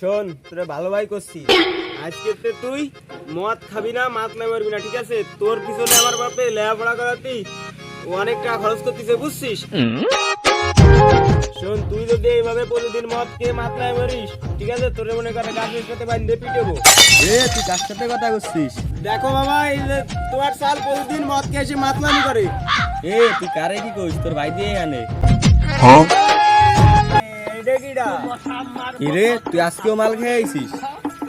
শোন তোরে ভালো ভাই করছি। আজকে তে তুই মদ খাবি না মাছ না মারবি না ঠিক আছে? তোর পিছনে আমার বাপে লেখাপড়া করাতি ও অনেক টাকা খরচ করতেছে বুঝছিস? শোন তুই যদি এইভাবে প্রতিদিন মদ খেয়ে মাতলায় মারিস ঠিক আছে? তোরে মনে করে গাছের সাথে বান্ধে পিটেবো। এ তুই কার সাথে কথা করছিস? দেখো বাবা এই যে তোমার সাল প্রতিদিন মদ খেয়ে এসে মাতলামি করে। এ তুই কারে কি কইস? তোর ভাই দিয়ে আনে এইটা কিডা কি তুই আজকেও মাল খেয়ে আইছিস?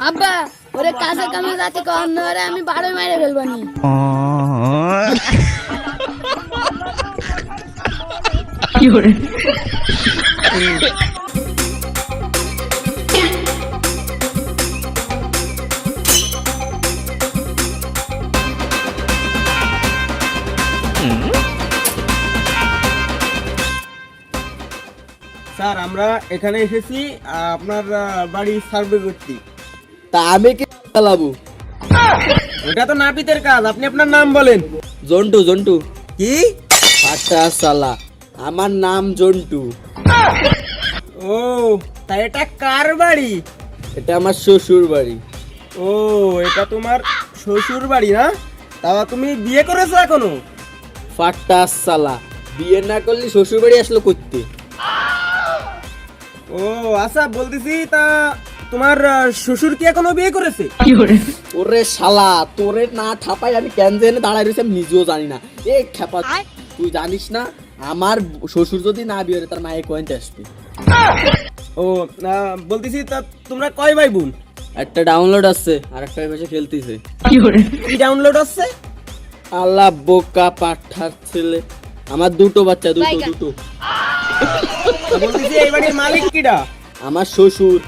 আব্বা ওরে কাজে কামে যাতে কম না ওরে আমি বারোই মাইরে ফেলব নি। স্যার আমরা এখানে এসেছি আপনার বাড়ি সার্ভে করতে তা আমি কি চালাবো? ওটা তো নাপিতের কাজ আপনি আপনার নাম বলেন। জন্টু জন্টু। কি? ফাটা সালা আমার নাম জন্টু। ও তা এটা কার বাড়ি? এটা আমার শ্বশুর বাড়ি। ও এটা তোমার শ্বশুর বাড়ি না? তা তুমি বিয়ে করেছ এখনও? ফাটা সালা বিয়ে না করলে শ্বশুর বাড়ি আসলো করতে। ও আচ্ছা বলতেছি তা তোমার শ্বশুর কি এখনও বিয়ে করেছে? ওরে শালা তোরে না ঠাপাই আমি কেন জেনে দাঁড়াই রয়েছি আমি নিজেও জানি না। এ খেপা তুই জানিস না আমার শ্বশুর যদি না বিয়ে তার মায়ে কয়েন্ট আসবে। ও বলতেছি তা তোমরা কয় ভাই বোন একটা ডাউনলোড আছে আর একটা পাশে খেলতেছে। কি ডাউনলোড হচ্ছে আল্লাহ বোকা পাঠার ছেলে। আমার দুটো বাচ্চা দুটো দুটো। বলতেছি এই বাড়ির মালিক কিডা? আমার শ্বশুর।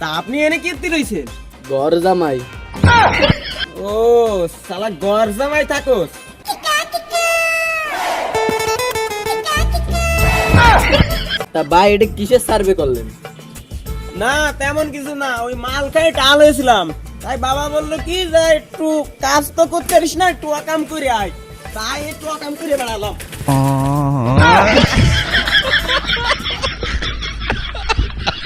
তা আপনি এনে কীর্তি রয়েছেন ঘর জামাই। ও সালা জামাই থাকোস। তা ভাই এটা কিসের সার্ভে করলেন? না তেমন কিছু না ওই মাল খাই টাল হয়েছিলাম। তাই বাবা বলল কি যে একটু কাজ তো করতে পারিস না একটু আকাম করে আয়। তাই একটু আকাম করে বেড়ালাম ও তুই না খেলে গেলি কেনে? ও তুই না খেলে গেলি কেনে? তু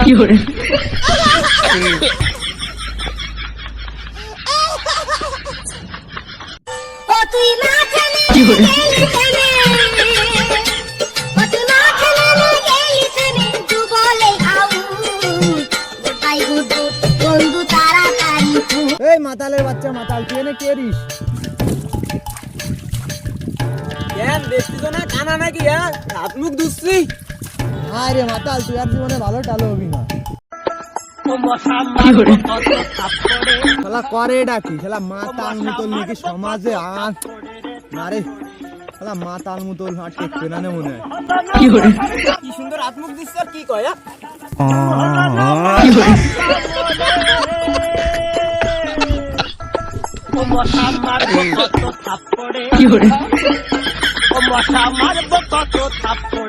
বলে আউ। গোটাই গুড্ডু, বন্ধু তাড়াতাড়ি ফু। এই মাতালের বাচ্চা মাতাল তুই এনে কে কেন দেখছিস না? কানা নাকি হ্যাঁ? হাত মুখ ধুচ্ছি। হায় রে মাতাল তুই আর জীবনে ভালো টালো হবি না। শালা করে ডাকি শালা মাতাল মুতল নাকি সমাজে আর না রে শালা মাতাল মুতল আর টেকবে না মনে হয়। কি সুন্দর হাত মুখ দিচ্ছে আর কি কয় হ্যাঁ? ও মশা মারবো কত থাপ্পড়ে ও মশা মারবো কত থাপ্পড়ে। রে